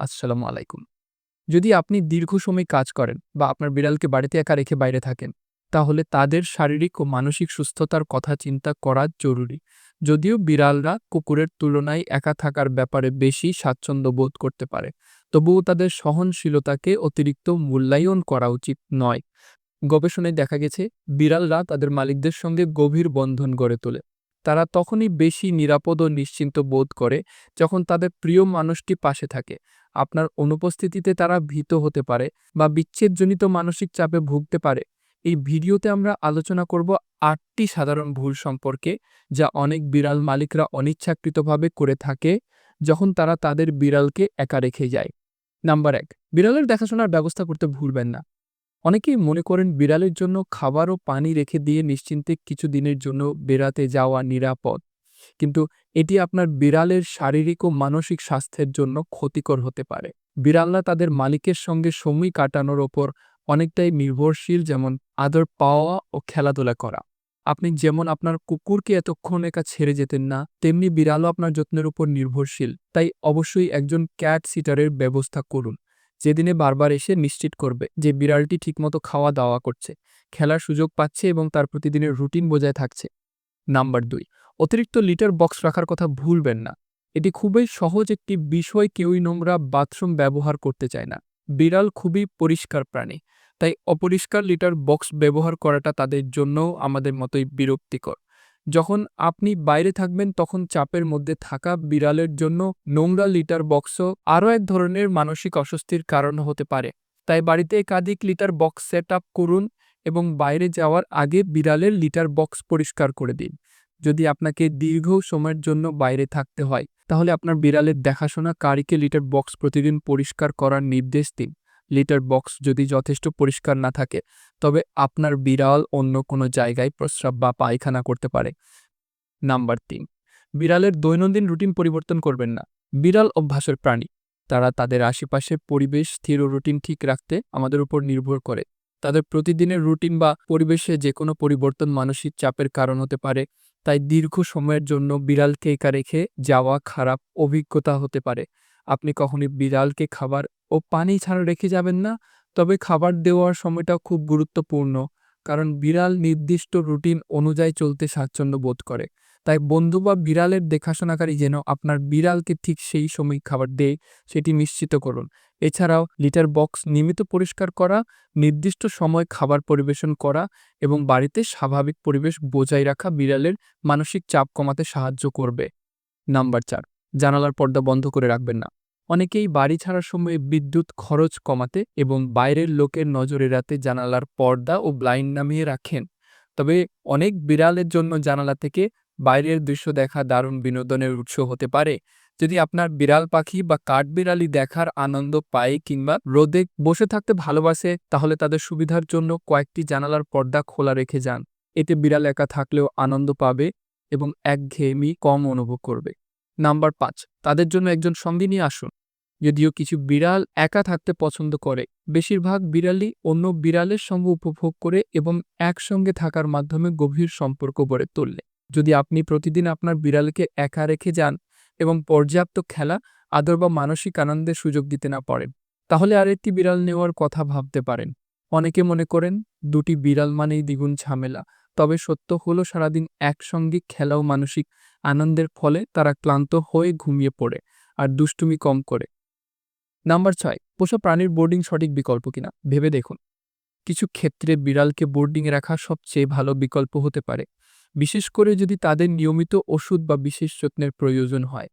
আসসালামু আলাইকুম। যদি আপনি দীর্ঘ সময় কাজ করেন বা আপনার বিড়ালকে বাড়িতে একা রেখে বাইরে থাকেন, তাহলে তাদের শারীরিক ও মানসিক সুস্থতার কথা চিন্তা করা জরুরি। যদিও বিড়ালরা কুকুরের তুলনায় একা থাকার ব্যাপারে বেশি স্বাচ্ছন্দ্য বোধ করতে পারে, তবুও তাদের সহনশীলতাকে অতিরিক্ত মূল্যায়ন করা উচিত নয়। গবেষণায় দেখা গেছে, বিড়ালরা তাদের মালিকদের সঙ্গে গভীর বন্ধন গড়ে তোলে। তারা তখনই বেশি নিরাপদ ও নিশ্চিন্ত বোধ করে যখন তাদের প্রিয় মানুষটি পাশে থাকে আপনার অনুপস্থিতিতে তারা ভীত হতে পারে বা বিচ্ছেদজনিত মানসিক চাপে ভুগতে পারে। এই ভিডিওতে আমরা আলোচনা করব আটটি সাধারণ ভুল সম্পর্কে যা অনেক বিড়াল মালিকরা অনিচ্ছাকৃতভাবে করে থাকে যখন তারা তাদের বিড়ালকে একা রেখে যায়। নাম্বার এক, বিড়ালের দেখাশোনার ব্যবস্থা করতে ভুলবেন না। অনেকেই মনে করেন বিড়ালের জন্য খাবার ও পানি রেখে দিয়ে নিশ্চিন্তে কিছু দিনের জন্য বেড়াতে যাওয়া নিরাপদ। কিন্তু এটি আপনার বিড়ালের শারীরিক ও মানসিক স্বাস্থ্যের জন্য ক্ষতিকর হতে পারে। বিড়ালরা তাদের মালিকের সঙ্গে সময় কাটানোর ওপর অনেকটাই নির্ভরশীল, যেমন আদর পাওয়া ও খেলাধুলা করা। আপনি যেমন আপনার কুকুরকে এতক্ষণ একা ছেড়ে যেতেন না, তেমনি বিড়ালও আপনার যত্নের উপর নির্ভরশীল। তাই অবশ্যই একজন ক্যাট সিটারের ব্যবস্থা করুন যেদিনে বারবার এসে নিশ্চিত করবে যে বিড়ালটি ঠিকমতো খাওয়া দাওয়া করছে, খেলার সুযোগ পাচ্ছে এবং তার প্রতিদিনের রুটিন বজায় থাকছে। নাম্বার দুই অতিরিক্ত লিটার বক্স রাখার কথা ভুলবেন না। এটি খুবই সহজ একটি বিষয়, কেউই নোংরা বাথরুম ব্যবহার করতে চায় না। বিড়াল খুবই পরিষ্কার প্রাণী, তাই অপরিষ্কার লিটার বক্স ব্যবহার করাটা তাদের জন্যও আমাদের মতোই বিরক্তিকর। যখন আপনি বাইরে থাকবেন, তখন চাপের মধ্যে থাকা বিড়ালের জন্য নোংরা লিটার বক্সও আরও এক ধরনের মানসিক অস্বস্তির কারণ হতে পারে। তাই বাড়িতে একাধিক লিটার বক্স সেট করুন এবং বাইরে যাওয়ার আগে বিড়ালের লিটার বক্স পরিষ্কার করে দিন। যদি আপনাকে দীর্ঘ সময়ের জন্য বাইরে থাকতে হয়, তাহলে আপনার বিড়ালের দেখাশোনা কারিকে লিটার বক্স প্রতিদিন পরিষ্কার করার নির্দেশ দিন। লিটার বক্স যদি যথেষ্ট পরিষ্কার না থাকে, তবে আপনার বিড়াল অন্য কোনো জায়গায় প্রস্রাব বা পায়খানা করতে পারে। নাম্বার তিন, বিড়ালের দৈনন্দিন রুটিন পরিবর্তন করবেন না। বিড়াল অভ্যাসের প্রাণী। তারা তাদের আশেপাশের পরিবেশ, স্থির রুটিন ঠিক রাখতে আমাদের উপর নির্ভর করে। তাদের প্রতিদিনের রুটিন বা পরিবেশে যে কোনো পরিবর্তন মানসিক চাপের কারণ হতে পারে। তাই দীর্ঘ সময়ের জন্য বিড়ালকে একা রেখে যাওয়া খারাপ অভিজ্ঞতা হতে পারে। আপনি কখনই বিড়ালকে খাবার ও পানি ছাড়া রেখে যাবেন না, তবে খাবার দেওয়ার সময়টা খুব গুরুত্বপূর্ণ, কারণ বিড়াল নির্দিষ্ট রুটিন অনুযায়ী চলতে স্বাচ্ছন্দ্য বোধ করে। তাই বন্ধু বা বিড়ালের দেখাশোনাকারী যেন আপনার বিড়ালকে ঠিক সেই সময় খাবার দেয়, সেটি নিশ্চিত করুন। এছাড়াও লিটার বক্স নিয়মিত পরিষ্কার করা, নির্দিষ্ট সময় খাবার পরিবেশন করা এবং বাড়িতে স্বাভাবিক পরিবেশ বজায় রাখা বিড়ালের মানসিক চাপ কমাতে সাহায্য করবে। নাম্বার চার, জানালার পর্দা বন্ধ করে রাখবেন না। অনেকেই বাড়ি ছাড়ার সময় বিদ্যুৎ খরচ কমাতে এবং বাইরের লোকের নজর এড়াতে জানালার পর্দা ও ব্লাইন্ড নামিয়ে রাখেন। তবে অনেক বিড়ালের জন্য জানালা থেকে বাইরের দৃশ্য দেখা দারুণ বিনোদনের উৎস হতে পারে। যদি আপনার বিড়াল পাখি বা কাঠবিড়ালি দেখার আনন্দ পায় কিংবা রোদে বসে থাকতে ভালোবাসে, তাহলে তাদের সুবিধার জন্য কয়েকটি জানালার পর্দা খোলা রেখে যান। এতে বিড়াল একা থাকলেও আনন্দ পাবে এবং একঘেয়েমি কম অনুভব করবে। নাম্বার পাঁচ, তাদের জন্য একজন সঙ্গী নিয়ে আসুন। যদিও কিছু বিড়াল একা থাকতে পছন্দ করে, বেশিরভাগ বিড়ালই অন্য বিড়ালের সঙ্গে উপভোগ করে এবং একসঙ্গে থাকার মাধ্যমে গভীর সম্পর্ক গড়ে তোলে। যদি আপনি প্রতিদিন আপনার বিড়ালকে একা রেখে যান এবং পর্যাপ্ত খেলা, আদর বা মানসিক আনন্দের সুযোগ দিতে না পারেন, তাহলে আর একটি বিড়াল নেওয়ার কথা ভাবতে পারেন। অনেকে মনে করেন, দুটি বিড়াল মানেই দ্বিগুণ ঝামেলা, তবে সত্য হলো সারাদিন একসঙ্গে খেলা ও মানসিক আনন্দের ফলে তারা ক্লান্ত হয়ে ঘুমিয়ে পড়ে আর দুষ্টুমি কম করে। নাম্বার ছয়, পোষা প্রাণীর বোর্ডিং সঠিক বিকল্প কিনা? ভেবে দেখুন। কিছু ক্ষেত্রে বিড়ালকে বোর্ডিংয়ে রাখা সবচেয়ে ভালো বিকল্প হতে পারে। বিশেষ করে যদি তাদের নিয়মিত ওষুধ বা বিশেষ যত্নের প্রয়োজন হয়।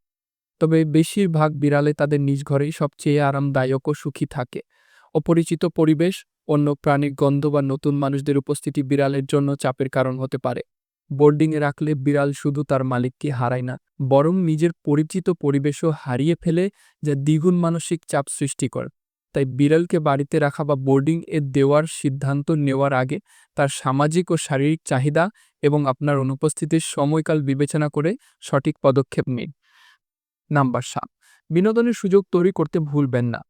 তবে বেশিরভাগ বিড়ালে তাদের নিজ ঘরেই সবচেয়ে আরামদায়ক ও সুখী থাকে। অপরিচিত পরিবেশ, অন্য প্রাণীর গন্ধ বা নতুন মানুষদের উপস্থিতি বিড়ালের জন্য চাপের কারণ হতে পারে। বোর্ডিংয়ে রাখলে বিড়াল শুধু তার মালিককে হারায় না, বরং নিজের পরিচিত পরিবেশও হারিয়ে ফেলে, যা দ্বিগুণ মানসিক চাপ সৃষ্টি করে। তাই বিড়ালকে বাড়িতে রাখা বা বোর্ডিং এ দেওয়ার সিদ্ধান্ত নেওয়ার আগে তার সামাজিক ও শারীরিক চাহিদা এবং আপনার অনুপস্থিতির সময়কাল বিবেচনা করে সঠিক পদক্ষেপ নিন। নাম্বার সাত, বিনোদনের সুযোগ তৈরি করতে ভুলবেন না।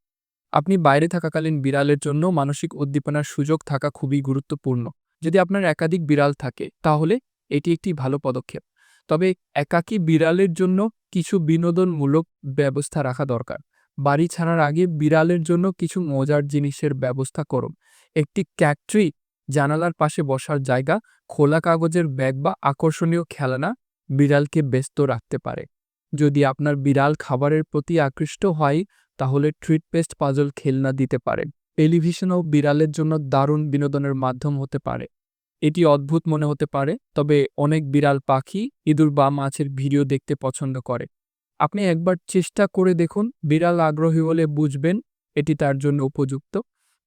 আপনি বাইরে থাকাকালীন বিড়ালের জন্য মানসিক উদ্দীপনার সুযোগ থাকা খুবই গুরুত্বপূর্ণ। যদি আপনার একাধিক বিড়াল থাকে, তাহলে এটি একটি ভালো পদক্ষেপ। তবে একাকী বিড়ালের জন্য কিছু বিনোদনমূলক ব্যবস্থা রাখা দরকার। বাড়ি ছাড়ার আগে বিড়ালের জন্য কিছু মজার জিনিসের ব্যবস্থা করুন। একটি ক্যাকট্রি জানালার পাশে বসার জায়গা, খোলা কাগজের ব্যাগ বা আকর্ষণীয় খেলনা বিড়ালকে ব্যস্ত রাখতে পারে। যদি আপনার বিড়াল খাবারের প্রতি আকৃষ্ট হয়, তাহলে ট্রিট পেস্ট পাজল খেলনা দিতে পারেন টেলিভিশনও বিড়ালের জন্য দারুণ বিনোদনের মাধ্যম হতে পারে। এটি অদ্ভুত মনে হতে পারে, তবে অনেক বিড়াল পাখি, ইঁদুর বা মাছের ভিডিও দেখতে পছন্দ করে। আপনি একবার চেষ্টা করে দেখুন, বিড়াল আগ্রহী হলে বুঝবেন, এটি তার জন্য উপযুক্ত।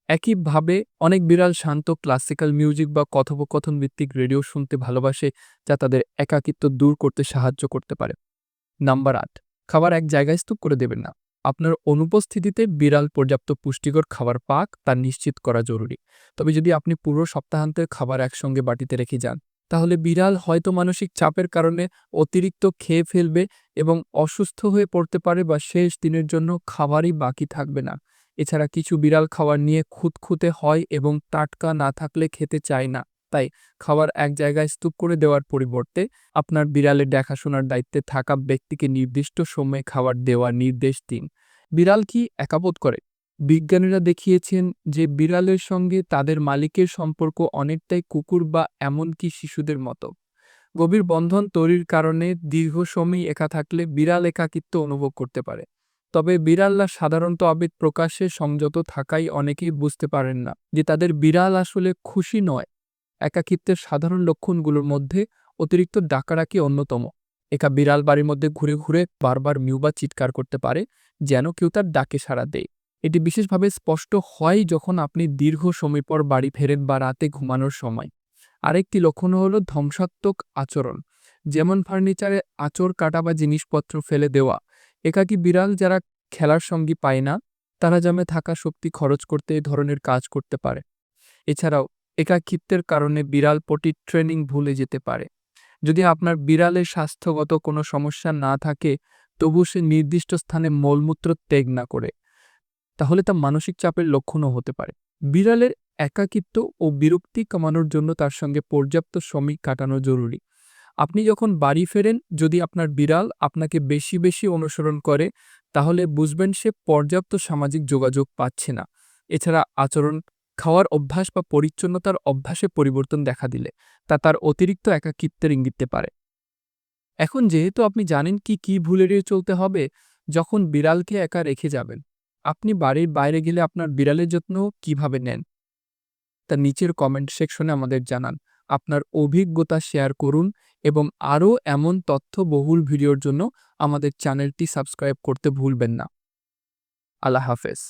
একইভাবে অনেক বিড়াল শান্ত ক্লাসিক্যাল মিউজিক বা কথোপকথন ভিত্তিক রেডিও শুনতে ভালোবাসে, যা তাদের একাকিত্ব দূর করতে সাহায্য করতে পারে। নাম্বার আট, খাবার এক জায়গায় স্তূপ করে দেবেন না। আপনার অনুপস্থিতিতে বিড়াল পর্যাপ্ত পুষ্টিকর খাবার পাক, তা নিশ্চিত করা জরুরি। তবে যদি আপনি পুরো সপ্তাহান্তের খাবার একসঙ্গে বাটিতে রেখে যান, তাহলে বিড়াল হয়তো মানসিক চাপের কারণে অতিরিক্ত খেয়ে ফেলবে এবং অসুস্থ হয়ে পড়তে পারে বা শেষ দিনের জন্য খাবারই বাকি থাকবে না। এছাড়া কিছু বিড়াল খাবার নিয়ে খুঁতখুঁতে হয় এবং টাটকা না থাকলে খেতে চায় না। তাই খাবার এক জায়গায় স্তূপ করে দেওয়ার পরিবর্তে আপনার বিড়ালের দেখাশোনার দায়িত্বে থাকা ব্যক্তিকে নির্দিষ্ট সময়ে খাবার দেওয়ার নির্দেশ দিন। বিড়াল কি একাবোধ করে? বিজ্ঞানীরা দেখিয়েছেন যে বিড়ালের সঙ্গে তাদের মালিকের সম্পর্ক অনেকটাই কুকুর বা এমনকি শিশুদের মতো। গভীর বন্ধন তৈরির কারণে দীর্ঘ সময় একা থাকলে বিড়াল একাকিত্ব অনুভব করতে পারে। তবে বিড়ালরা সাধারণত আবেগ প্রকাশে সংযত থাকাই অনেকেই বুঝতে পারেন না যে তাদের বিড়াল আসলে খুশি নয়। একাকিত্বের সাধারণ লক্ষণগুলোর মধ্যে অতিরিক্ত ডাকাডাকি অন্যতম। একা বিড়াল বাড়ির মধ্যে ঘুরে ঘুরে বারবার মিউবা চিৎকার করতে পারে, যেন কেউ তার ডাকে সাড়া দেয়। এটি বিশেষভাবে স্পষ্ট হয় যখন আপনি দীর্ঘ সময় পর বাড়ি ফেরেন বা রাতে ঘুমানোর সময়। আরেকটি লক্ষণ হল ধ্বংসাত্মক আচরণ, যেমন ফার্নিচারে আচর কাটা বা জিনিসপত্র ফেলে দেওয়া। একাকী বিড়াল যারা খেলার সঙ্গী পায় না, তারা জামে থাকা শক্তি খরচ করতে এই ধরনের কাজ করতে পারে। এছাড়াও, একাকিত্বের কারণে বিড়াল পটি ট্রেনিং ভুলে যেতে পারে। যদি আপনার বিড়ালের স্বাস্থ্যগত কোনো সমস্যা না থাকে, তবু সে নির্দিষ্ট স্থানে মলমূত্র ত্যাগ না করে, তাহলে তা মানসিক চাপের লক্ষণও হতে পারে। বিড়ালের একাকিত্ব ও বিরক্তি কমানোর জন্য তার সঙ্গে পর্যাপ্ত সময় কাটানো জরুরি। আপনি যখন বাড়ি ফেরেন, যদি আপনার বিড়াল আপনাকে বেশি বেশি অনুসরণ করে, তাহলে বুঝবেন সে পর্যাপ্ত সামাজিক যোগাযোগ পাচ্ছে না। এছাড়া আচরণ, খাওয়ার অভ্যাস বা পরিচ্ছন্নতার অভ্যাসে পরিবর্তন দেখা দিলে, তা তার অতিরিক্ত একাকিত্বের ইঙ্গিত পারে। এখন যেহেতু আপনি জানেন কি কি ভুল চলতে হবে, যখন বিড়ালকে একা রেখে যাবেন, আপনি বাড়ির বাইরে গেলে আপনার বিড়ালের যত্ন কীভাবে নেন? তা নিচের কমেন্ট সেকশনে আমাদের জানান। আপনার অভিজ্ঞতা শেয়ার করুন এবং আরও এমন তথ্যবহুল ভিডিওর জন্য আমাদের চ্যানেলটি সাবস্ক্রাইব করতে ভুলবেন না। আল্লাহ হাফেজ।